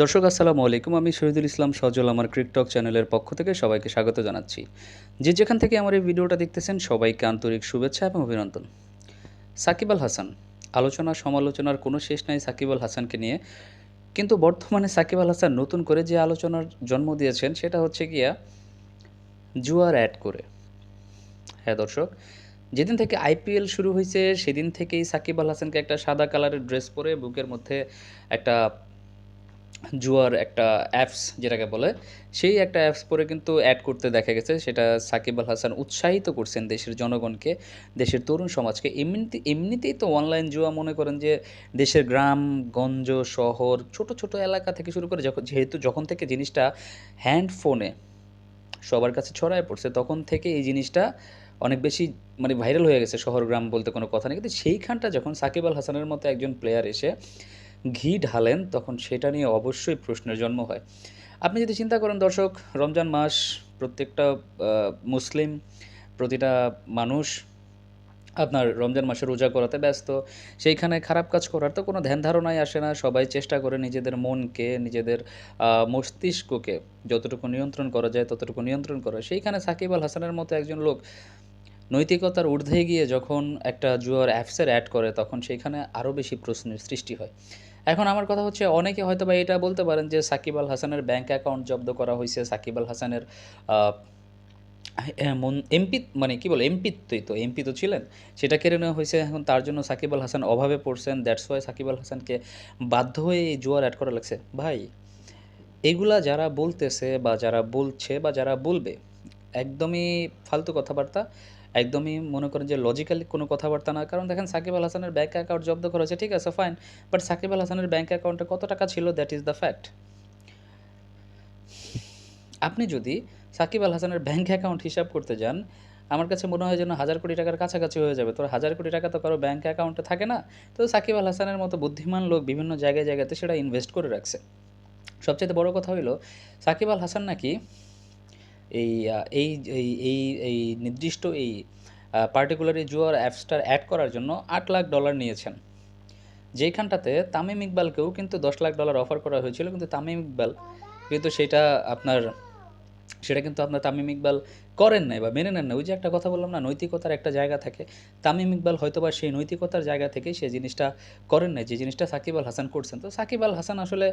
দর্শক, আসসালামু আলাইকুম। আমি শহীদুল ইসলাম সজল, আমার ক্রিকটক চ্যানেলের পক্ষ থেকে সবাইকে স্বাগত জানাচ্ছি। যে যেখান থেকে আমার এই ভিডিওটা দেখতেছেন, সবাইকে আন্তরিক শুভেচ্ছা এবং অভিনন্দন। সাকিব আল হাসান, আলোচনা সমালোচনার কোনো শেষ নাই সাকিব আল হাসানকে নিয়ে। কিন্তু বর্তমানে সাকিব আল হাসান নতুন করে যে আলোচনার জন্ম দিয়েছেন, সেটা হচ্ছে গিয়া জুয়ার অ্যাড করে। হ্যাঁ দর্শক, যেদিন থেকে আইপিএল শুরু হয়েছে সেদিন থেকেই সাকিব আল হাসানকে একটা সাদা কালারের ড্রেস পরে বুকের মধ্যে একটা জুয়ার একটা অ্যাপস যেটাকে বলে, সেই একটা অ্যাপস পরে কিন্তু অ্যাড করতে দেখা গেছে। সেটা সাকিব আল হাসান উৎসাহিত করছেন দেশের জনগণকে, দেশের তরুণ সমাজকে। এমনিতে, এমনিতেই তো অনলাইন জুয়া মনে করেন যে, দেশের গ্রাম, গঞ্জ, শহর, ছোট ছোট এলাকা থেকে শুরু করে যখন যেহেতু যখন থেকে জিনিসটা হ্যান্ড ফোনে সবার কাছে ছড়ায় পড়ছে, তখন থেকে এই জিনিসটা অনেক বেশি মানে ভাইরাল হয়ে গেছে। শহর, গ্রাম বলতে কোনো কথা নেই। কিন্তু সেইখানটা যখন সাকিব আল হাসানের মতো একজন প্লেয়ার এসে ঘি ঢালেন, তখন সেটা নিয়ে অবশ্যই প্রশ্নের জন্ম হয়। আপনি যদি চিন্তা করেন দর্শক, রমজান মাস প্রত্যেকটা মুসলিম, প্রতিটা মানুষ আপনার রমজান মাসে রোজা করাতে ব্যস্ত। সেইখানে খারাপ কাজ করার তো কোনো ধ্যান ধারণাই আসে না। সবাই চেষ্টা করে নিজেদের মনকে, নিজেদের মস্তিষ্ককে যতটুকু নিয়ন্ত্রণ করা যায় ততটুকু নিয়ন্ত্রণ করা। সেইখানে সাকিব আল হাসানের মতো একজন লোক নৈতিকতার ঊর্ধ্বে গিয়ে যখন একটা জুয়ার অ্যাপসের অ্যাড করে, তখন সেইখানে আরও বেশি প্রশ্নের সৃষ্টি হয়। এখন আমার কথা হচ্ছে অনেকে হয়তো বা এটা বলতে পারেন যে সাকিব আল হাসানের ব্যাঙ্ক অ্যাকাউন্ট জব্দ করা হয়েছে, সাকিব আল হাসানের এমপি মানে কি বলে এমপিত্বই তো এমপি তো ছিলেন, সেটা কেড়ে নেওয়া হয়েছে, এখন তার জন্য সাকিব আল হাসান অভাবে পড়ছেন দ্যাটস ওয়াই সাকিব আল হাসানকে বাধ্য হয়ে এই জুয়ার অ্যাড করা লাগছে। ভাই, এগুলা যারা বলতেছে বা যারা বলছে বা যারা বলবে, একদমই ফালতু কথাবার্তা একদমই মনে করেন যে লজিক্যালি কোনো কথাবার্তা না। কারণ দেখেন সাকিব আল হাসানের ব্যাঙ্ক অ্যাকাউন্ট জব্দ করা হয়েছে ঠিক আছে ফাইন বাট সাকিব আল হাসানের ব্যাঙ্ক অ্যাকাউন্টে কত টাকা ছিল? দ্যাট ইজ দ্য ফ্যাক্ট আপনি যদি সাকিব আল হাসানের ব্যাঙ্ক অ্যাকাউন্ট হিসাব করতে যান, আমার কাছে মনে হয় যেন হাজার কোটি টাকার কাছাকাছি হয়ে যাবে। তোর হাজার কোটি টাকা তো কারও ব্যাঙ্ক অ্যাকাউন্টে থাকে না, তো সাকিব আল হাসানের মতো বুদ্ধিমান লোক বিভিন্ন জায়গায় জায়গাতে সেটা ইনভেস্ট করে রাখছে। সবচেয়ে বড় কথা হইল, সাকিব আল হাসান নাকি এই এই এই এই নির্দিষ্ট এই পার্টিকুলার এই জুয়ার অ্যাপসটার অ্যাড করার জন্য আট লাখ ডলার নিয়েছেন। যেইখানটাতে তামিম ইকবালকেও কিন্তু দশ লাখ ডলার অফার করা হয়েছিল, কিন্তু তামিম ইকবাল কিন্তু সেটা আপনার সেটা কিন্তু আপনার তামিম ইকবাল করেন নাই বা মেনে নেন না ওই যে একটা কথা বললাম না, নৈতিকতার একটা জায়গা থাকে। তামিম ইকবাল হয়তো বা সেই নৈতিকতার জায়গা থেকে সেই জিনিসটা করেন নাই। যে জিনিসটা সাকিব আল হাসান করছেন। তো সাকিব আল হাসান আসলে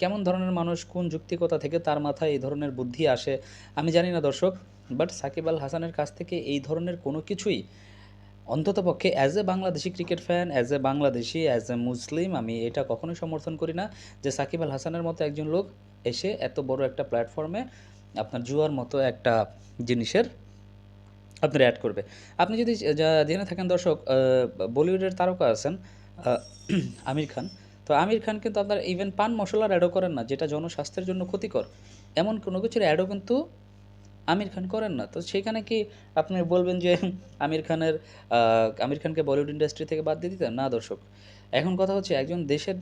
কেমন ধরনের মানুষ, কোন যুক্তিকতা থেকে তার মাথায় এই ধরনের বুদ্ধি আসে, আমি জানি না দর্শক বাট সাকিব আল হাসানের কাছ থেকে এই ধরনের কোনো কিছুই অন্ততপক্ষে as a Bangladeshi cricket fan as a Bangladeshi as a Muslim আমি এটা কখনোই সমর্থন করি না যে সাকিব আল হাসানের মতো একজন লোক এসে এত বড় একটা প্ল্যাটফর্মে আপনার জুয়ার মতো একটা জিনিসের আপনার অ্যাড করবে। আপনি যদি যা- জেনে থাকেন দর্শক বলিউডের তারকা আছেন আমির খান। তো আমির খান কিন্তু আপনার ইভেন পান মশলার অ্যাডও করেন না, যেটা জনস্বাস্থ্যের জন্য ক্ষতিকর। এমন কোনো কিছুর অ্যাডও কিন্তু আমির খান করেন না। তো সেখানে কি আপনি বলবেন যে আমির খানের আমির খানকে বলিউড ইন্ডাস্ট্রি থেকে বাদ দিয়ে দিতেন? না দর্শক। এখন কথা হচ্ছে একজন দেশের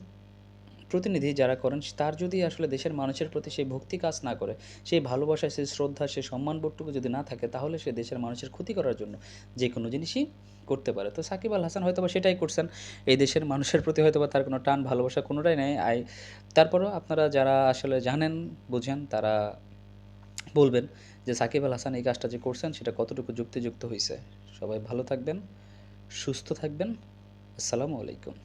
প্রতিনিধি যারা করেন, তার যদি আসলে দেশের মানুষের প্রতি সেই ভক্তি কাজ না করে, সেই ভালোবাসা সেই শ্রদ্ধা, সেই সম্মানবোধটুকু যদি না থাকে, তাহলে সে দেশের মানুষের ক্ষতি করার জন্য যে কোনো জিনিসই করতে পারে। তো সাকিব আল হাসান হয়তো বা সেটাই করছেন। এই দেশের মানুষের প্রতি হয়তো বা তার কোনো টান, ভালোবাসা কোনোটাই নেই। আই, তারপরেও আপনারা যারা আসলে জানেন, বুঝেন, তারা বলবেন যে সাকিব আল হাসান এই কাজটা যে করছেন সেটা কতটুকু যুক্তিযুক্ত হয়েছে সবাই ভালো থাকবেন, সুস্থ থাকবেন। আসসালামু আলাইকুম।